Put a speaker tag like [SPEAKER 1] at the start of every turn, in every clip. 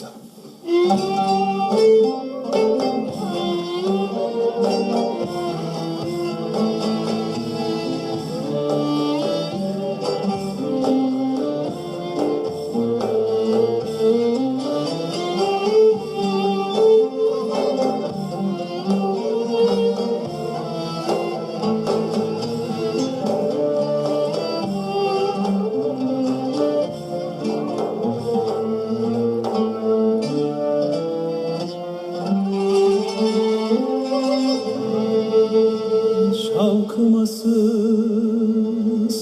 [SPEAKER 1] え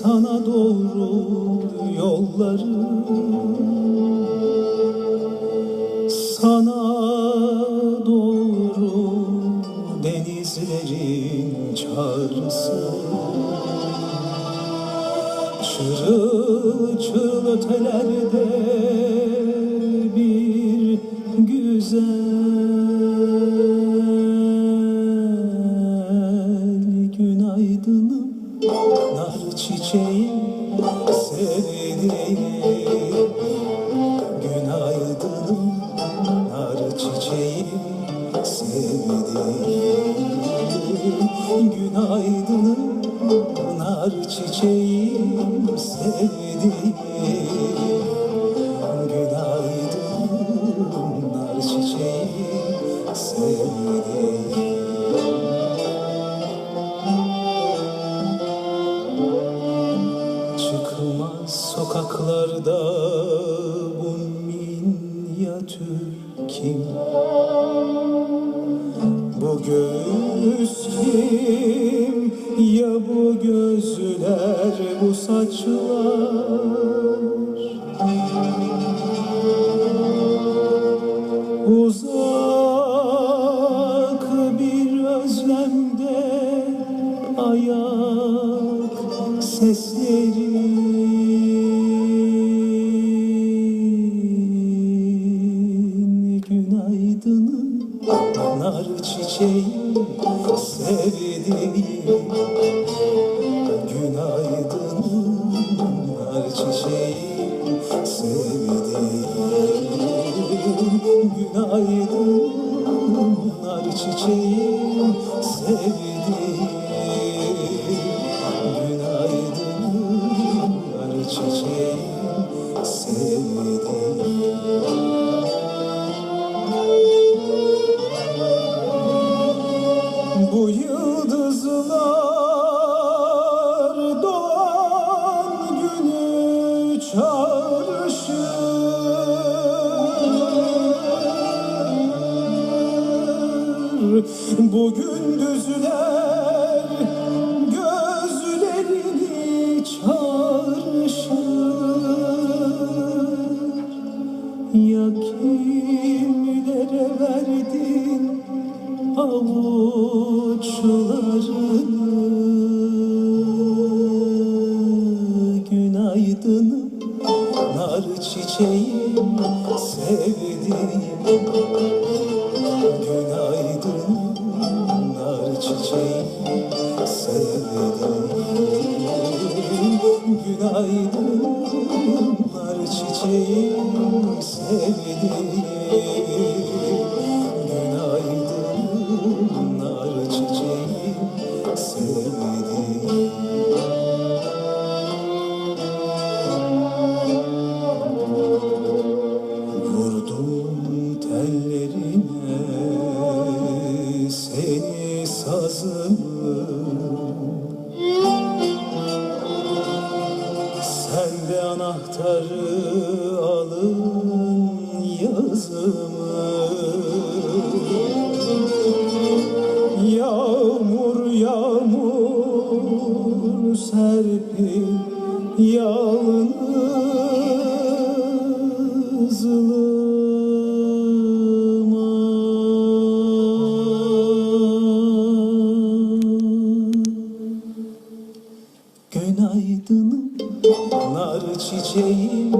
[SPEAKER 1] sana doğru yolları Sana doğru denizlerin çağrısı. Çırıl çırıl ötelerde Nar çiçeği sevdiğim Günaydınım nar çiçeği sevdiğim Günaydınım nar çiçeğim sevdiğim sokaklarda bu minyatür kim? Bu göğüs kim? Ya bu gözler, bu saçlar? Uzak bir özlemde ayak seslerin nar çiçeğim sevdiğim günaydınım nar çiçeğim sevdiğim günaydın nar çiçeğim sevdiğim günü çağrışır Bu gündüzler gözlerini çağrışır Ya kimlere verdin avuçlarını? Günaydınım nar çiçeğim sevdiğim. Günaydın nar çiçeğim sevdiğim. Günaydın nar çiçeğim sevdiğim sazımı Sen de anahtarı alın yazımı. Yağmur yağmur serpil yar çiçeğim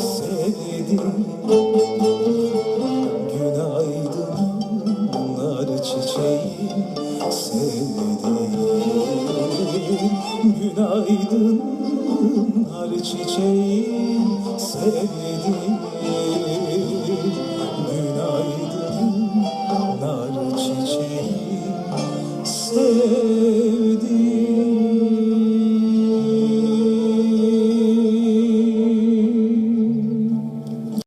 [SPEAKER 1] sevdim. Günaydın nar çiçeğim sevdim. Günaydın nar çiçeğim sevdim. Günaydın nar çiçeğim sevdim.